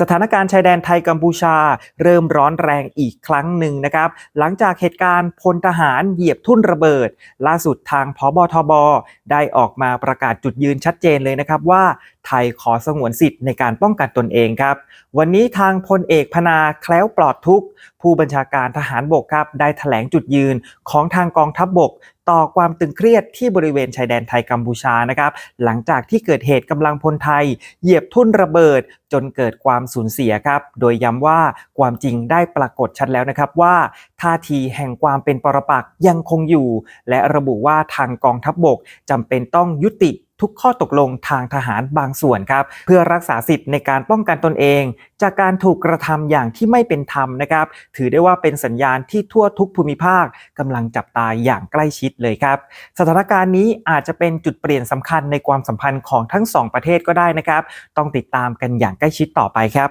สถานการณ์ชายแดนไทยกัมพูชา เริ่มร้อนแรงอีกครั้งหนึ่งนะครับ หลังจากเหตุการณ์พลทหารเหยียบทุ่นระเบิด ล่าสุดทางพบทบ ได้ออกมาประกาศจุดยืนชัดเจนเลยนะครับว่า ไทยขอสงวนสิทธิ์ในการป้องกันตนเองครับ วันนี้ทางพลเอกพนาแคล้วปลอดทุก ผู้บัญชาการทหารบกครับ ได้แถลงจุดยืนของทางกองทัพบบก ต่อความตึงเครียดที่บริเวณชายแดนไทยกัมพูชานะครับ หลังจากที่เกิดเหตุกำลังพลไทย เหยียบทุ่นระเบิด จนเกิดความสูญเสียครับ โดยย้ำว่าความจริงได้ปรากฏชัดแล้วนะครับว่าท่าทีแห่งความเป็นปรปักษ์ยังคงอยู่ และระบุว่าทางกองทัพบบกจำเป็นต้องยุติ ทุกข้อตกลงทางทหารบางส่วนครับ เพื่อรักษาสิทธิ์ในการป้องกันตนเอง จากการถูกกระทำอย่างที่ไม่เป็นธรรมนะครับ ถือได้ว่าเป็นสัญญาณที่ทั่วทุกภูมิภาคกำลังจับตาอย่างใกล้ชิดเลยครับ สถานการณ์นี้อาจจะเป็นจุดเปลี่ยนสำคัญในความสัมพันธ์ของทั้งสองประเทศก็ได้นะครับ ต้องติดตามกันอย่างใกล้ชิดต่อไปครับ